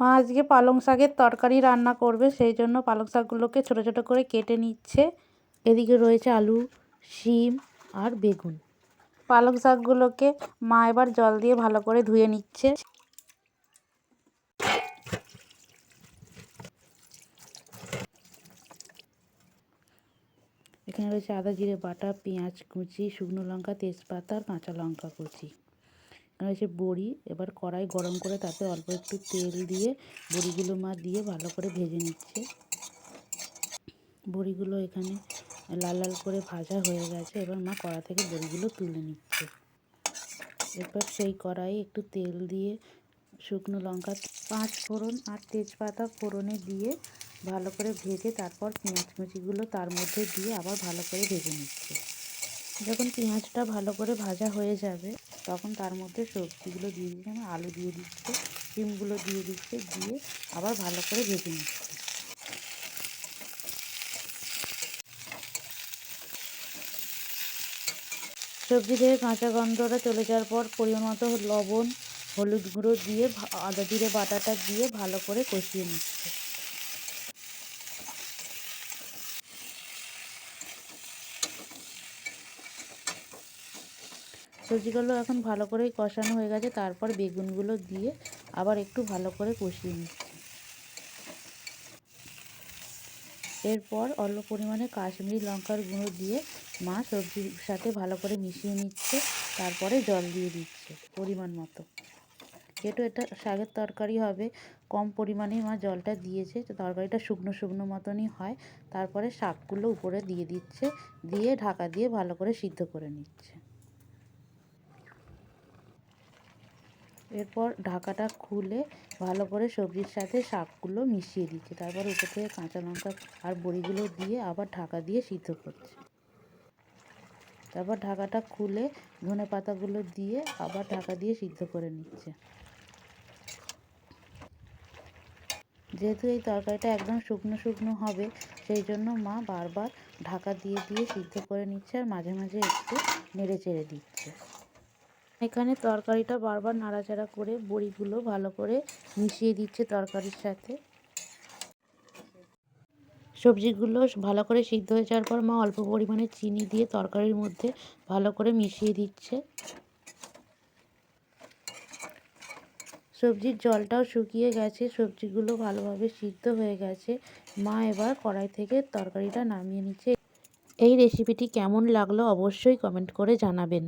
মা আজকে পালং শাকের তরকারি রান্না করবে, সেই জন্য পালং শাকগুলোকে ছোটো ছোটো করে কেটে নিচ্ছে। এদিকে রয়েছে আলু, শিম আর বেগুন। পালং শাকগুলোকে মা এবার জল দিয়ে ভালো করে ধুয়ে নিচ্ছে। এখানে রয়েছে আদা জিরে বাটা, পেঁয়াজ কুচি, শুকনো লঙ্কা, তেজপাতা আর কাঁচা লঙ্কা কুচি। রয়েছে বড়ি, এবার কড়াই গরম করে তাতে অল্প একটু তেল দিয়ে বড়িগুলো মা দিয়ে ভালো করে ভেজে নিচ্ছে। বড়িগুলো এখানে লাল লাল করে ভাজা হয়ে গেছে, এবার মা কড়া থেকে বড়িগুলো তুলে নিচ্ছে। এরপর সেই কড়াই একটু তেল দিয়ে শুকনো লঙ্কা, পাঁচ ফোড়ন আর তেজপাতা ফোড়নে দিয়ে ভালো করে ভেজে তারপর পেঁয়াজ কুচিগুলো তার মধ্যে দিয়ে আবার ভালো করে ভেজে নিচ্ছে। যখন পেঁয়াজটা ভালো করে ভাজা হয়ে যাবে, তখন তার মধ্যে সবজিগুলো দিয়ে দিচ্ছে। যেমন আলু দিয়ে দিচ্ছে, ডিমগুলো দিয়ে দিচ্ছে, দিয়ে আবার ভালো করে ভেজে নিচ্ছে। সবজি থেকে কাঁচা গন্ধটা চলে যাওয়ার পর পরিমাণ মতো লবণ, হলুদ গুঁড়ো দিয়ে আদা জিরে বাটাটা দিয়ে ভালো করে কষিয়ে নিচ্ছে। সবজিগুলো এখন ভালো করে কষানো হয়ে গেছে। তারপর বেগুনগুলো দিয়ে আবার একটু ভালো করে কষিয়ে নিচ্ছে। এরপর অল্প পরিমাণে কাশ্মীরি লঙ্কার গুঁড়ো দিয়ে মা সবজির সাথে ভালো করে মিশিয়ে নিচ্ছে। তারপরে জল দিয়ে দিচ্ছে পরিমাণ মতো। যেহেতু এটা শাকের তরকারি হবে, কম পরিমাণেই মা জলটা দিয়েছে। তো তরকারিটা শুকনো শুকনো মতনই হয়। তারপরে শাকগুলো উপরে দিয়ে দিচ্ছে। দিয়ে ঢাকা দিয়ে ভালো করে সিদ্ধ করে নিচ্ছে। এরপর ঢাকাটা খুলে ভালো করে সবজির সাথে শাকগুলো মিশিয়ে দিচ্ছে। তারপর উপর থেকে কাঁচা লঙ্কা আর বড়িগুলো দিয়ে আবার ঢাকা দিয়ে সিদ্ধ করছে। তারপর ঢাকাটা খুলে ধনে পাতাগুলো দিয়ে আবার ঢাকা দিয়ে সিদ্ধ করে নিচ্ছে। যেহেতু এই তরকারিটা একদম শুকনো শুকনো হবে, সেই জন্য মা বারবার ঢাকা দিয়ে দিয়ে সিদ্ধ করে নিচ্ছে আর মাঝে মাঝে একটু নেড়ে চেড়ে দিচ্ছে। এখানে তরকারিটা বারবার নাড়াচাড়া করে বড়িগুলো ভালো করে মিশিয়ে দিচ্ছে তরকারির সাথে। সবজিগুলো ভালো করে সিদ্ধ হয়ে যাওয়ার পর মা অল্প পরিমাণে চিনি দিয়ে তরকারির মধ্যে ভালো করে মিশিয়ে দিচ্ছে। সবজির জলটাও শুকিয়ে গেছে, সবজিগুলো ভালোভাবে সিদ্ধ হয়ে গেছে। মা এবার কড়াই থেকে তরকারিটা নামিয়ে নিচ্ছে। এই রেসিপিটি কেমন লাগল অবশ্যই কমেন্ট করে জানাবেন।